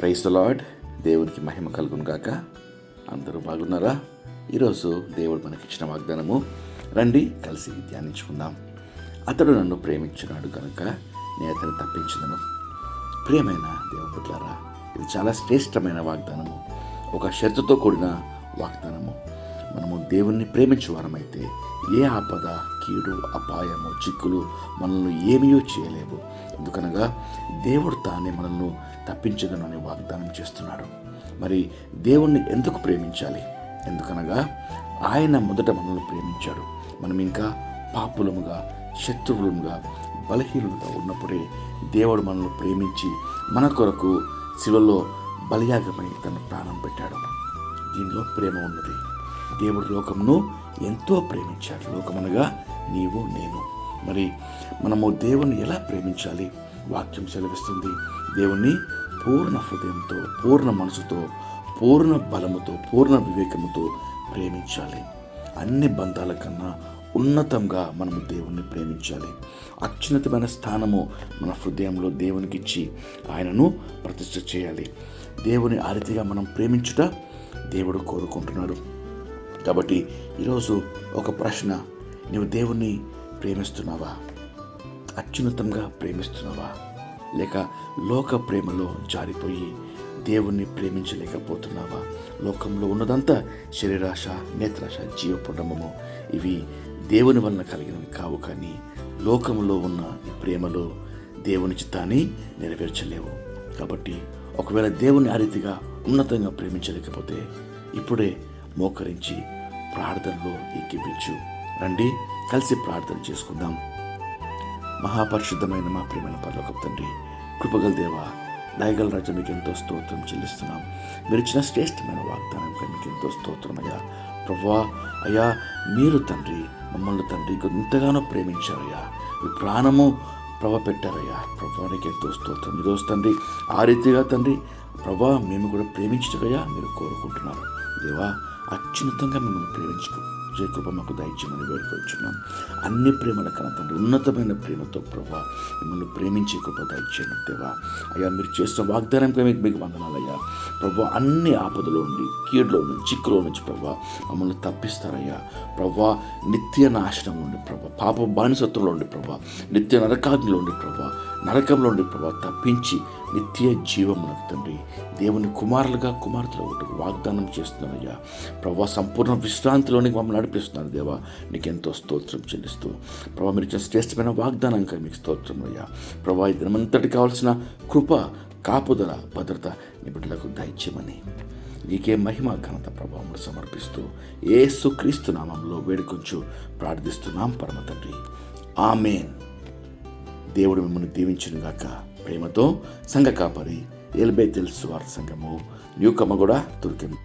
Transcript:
Price lord. దేవునికి మహిమ కలుగును గాక. అందరూ బాగున్నారా? ఈరోజు దేవుడు మనకిచ్చిన వాగ్దానము రండి కలిసి ధ్యానించుకుందాం. అతడు నన్ను ప్రేమించున్నాడు కనుక నేను అతను తప్పించదను. ప్రియమైన దేవుని ఇది చాలా శ్రేష్టమైన వాగ్దానము. ఒక షరతుతో కూడిన వాగ్దానము. మనము దేవుణ్ణి ప్రేమించే వారమైతే ఏ ఆపద కీడు అపాయము చిక్కులు మనల్ని ఏమీ చేయలేవు. ఎందుకనగా దేవుడు తానే మనల్ని తప్పించగలనని వాగ్దానం చేస్తున్నాడు. మరి దేవుణ్ణి ఎందుకు ప్రేమించాలి? ఎందుకనగా ఆయన మొదట మనల్ని ప్రేమించాడు. మనం ఇంకా పాపులముగా శత్రువులముగా బలహీనులుగా ఉన్నప్పుడే దేవుడు మనల్ని ప్రేమించి మన కొరకు శివలో బలియాగమై తన ప్రాణం పెట్టాడు. దీనిలో ప్రేమ ఉన్నది. దేవుడు లోకమును ఎంతో ప్రేమించాడు. లోకమనగా నీవు నేను. మరి మనము దేవుని ఎలా ప్రేమించాలి? వాక్యం సెలవిస్తుంది. దేవుణ్ణి పూర్ణ హృదయంతో పూర్ణ మనసుతో పూర్ణ బలముతో పూర్ణ వివేకముతో ప్రేమించాలి. అన్ని బంధాల కన్నా ఉన్నతంగా మనము దేవుణ్ణి ప్రేమించాలి. అత్యున్నతమైన స్థానము మన హృదయంలో దేవునికి ఇచ్చి ఆయనను ప్రతిష్ఠ చేయాలి. దేవుని ఆ రీతిగా మనం ప్రేమించుట దేవుడు కోరుకుంటున్నాడు. కాబట్టి ఈరోజు ఒక ప్రశ్న. నీవు దేవుణ్ణి ప్రేమిస్తున్నావా? అత్యున్నతంగా ప్రేమిస్తున్నావా? లేక లోక ప్రేమలో జారిపోయి దేవుణ్ణి ప్రేమించలేకపోతున్నావా? లోకంలో ఉన్నదంతా శరీరాశ నేత్రాశ జీవపుడమము. ఇవి దేవుని వలన కలిగినవి కావు కానీ లోకంలో ఉన్న ప్రేమలో దేవుని చిత్తాన్ని నెరవేర్చలేవు. కాబట్టి ఒకవేళ దేవుని ఆ రీతిగా ఉన్నతంగా ప్రేమించలేకపోతే ఇప్పుడే మోకరించి ప్రార్థనలో ఎక్కిపించు రండి కలిసి ప్రార్థన చేసుకుందాం. మహాపరిశుద్ధమైన మా ప్రేమైన పర్లోక తండ్రి కృపగల దేవ దయగల రాజు మీకు ఎంతో స్తోత్రం చెల్లిస్తున్నాం. మీరు ఇచ్చిన శ్రేష్టమైన వాగ్దానంపై మీకు ఎంతో స్తోత్రం అయ్యా. ప్రభా అయ్యా మీరు తండ్రి మమ్మల్ని తండ్రి ఎంతగానో ప్రేమించారయ్యా. మీ ప్రాణము ప్రభ పెట్టారయ్యా. ప్రభానికి ఎంతో స్తోత్రం. ఈరోజు తండ్రి ఆ రీతిగా తండ్రి ప్రభా మేము కూడా ప్రేమించటయ్యా మీరు కోరుకుంటున్నారు. దేవా అత్యున్నతంగా మిమ్మల్ని ప్రేమించుకో. జయకృప మాకు దయచేయమని వేడుకొచ్చున్నాం అన్ని ప్రేమల కన్నా ఉన్నతమైన ప్రేమతో ప్రభా మిమ్మల్ని ప్రేమించే కృప దయచేయండి దేవా. అయ్యా మీరు చేసిన వాగ్దానంగా మీకు మీకు వందనాలయ్యా ప్రభా అన్ని ఆపదలో నుండి కీడులో నుంచి చిక్కులో నుంచి ప్రభా మమ్మల్ని తప్పిస్తారయ్యా. ప్రభా నిత్య నాశనం నుండి ప్రభా పాప బానిసత్వంలో ఉండి ప్రభా నిత్య నరకాగ్నిలో ఉండి ప్రభా నరకంలో ఉండి ప్రభా తప్పించి నిత్య జీవమునకు తండ్రి. దేవుని కుమారులుగా కుమార్తెలు ఒకటి వాగ్దానం చేస్తున్నారయ్యా ప్రభా సంపూర్ణ విశ్రాంతిలోనికి మమ్మల్ని నడిపిస్తున్నారు దేవా. నీకు ఎంతో స్తోత్రం చెల్లిస్తూ. ప్రభా మీరు ఇచ్చిన శ్రేష్టమైన వాగ్దానంగా మీకు స్తోత్రం అయ్యా. ప్రభా ఈ దినమంతటి కావాల్సిన కృప కాపుదల భద్రత నీ బిడ్డలకు దయచేయమని. నీకే మహిమ ఘనత ప్రభావములు సమర్పిస్తూ ఏ సుక్రీస్తు నామంలో వేడుకొంచు ప్రార్థిస్తున్నాం పరమ తండ్రి. ఆమెన్. దేవుడు మిమ్మల్ని దీవించునుగాక. ప్రేమతో సంఘ కాపరి ఎల్బే తెలుసు వార్త సంఘము న్యూకమ్మ కూడా దొరికింది